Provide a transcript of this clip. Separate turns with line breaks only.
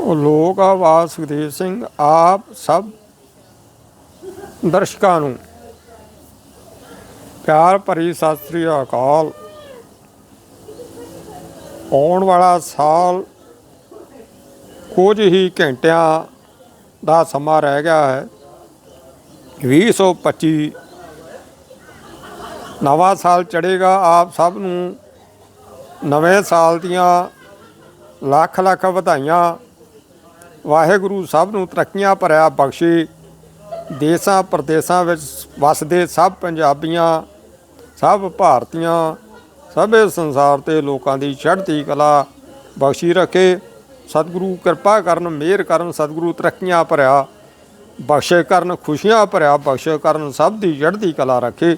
ਉਹ ਲੋਕ ਆਵਾਜ਼ ਸੁਖਦੇਵ ਸਿੰਘ, ਆਪ ਸਭ ਦਰਸ਼ਕਾਂ ਨੂੰ। ਪਿਆਰ ਭਰੀ ਸਤਿ ਸ੍ਰੀ ਅਕਾਲ। ਆਉਣ ਵਾਲਾ ਸਾਲ ਕੁਝ ਹੀ ਘੰਟਿਆਂ ਦਾ ਸਮਾਂ ਰਹਿ ਗਿਆ ਹੈ। 2025 ਨਵਾਂ ਸਾਲ ਚੜ੍ਹੇਗਾ। ਆਪ ਸਭ ਨੂੰ ਨਵੇਂ ਸਾਲ ਦੀਆਂ ਲੱਖ ਲੱਖ ਵਧਾਈਆਂ। ਵਾਹਿਗੁਰੂ ਸਭ ਨੂੰ ਤਰੱਕੀਆਂ ਭਰਿਆ ਬਖਸ਼ੇ। ਦੇਸਾਂ ਪ੍ਰਦੇਸਾਂ ਵਿੱਚ ਵਸਦੇ ਸਭ ਪੰਜਾਬੀਆਂ, ਸਭ ਭਾਰਤੀਆਂ, ਸਭੇ ਸੰਸਾਰ ਤੇ ਲੋਕਾਂ ਦੀ ਚੜ੍ਹਦੀ ਕਲਾ ਬਖਸ਼ੀ ਰੱਖੇ। ਸਤਿਗੁਰੂ ਕਿਰਪਾ ਕਰਨ, ਮਿਹਰ ਕਰਨ, ਸਤਿਗੁਰੂ ਤਰੱਕੀਆਂ ਭਰਿਆ, ਬਖਸ਼ੇ ਕਰਨ, ਖੁਸ਼ੀਆਂ ਭਰਿਆ, ਬਖਸ਼ੇ ਕਰਨ, ਸਭ ਦੀ ਚੜ੍ਹਦੀ ਕਲਾ ਰੱਖੇ।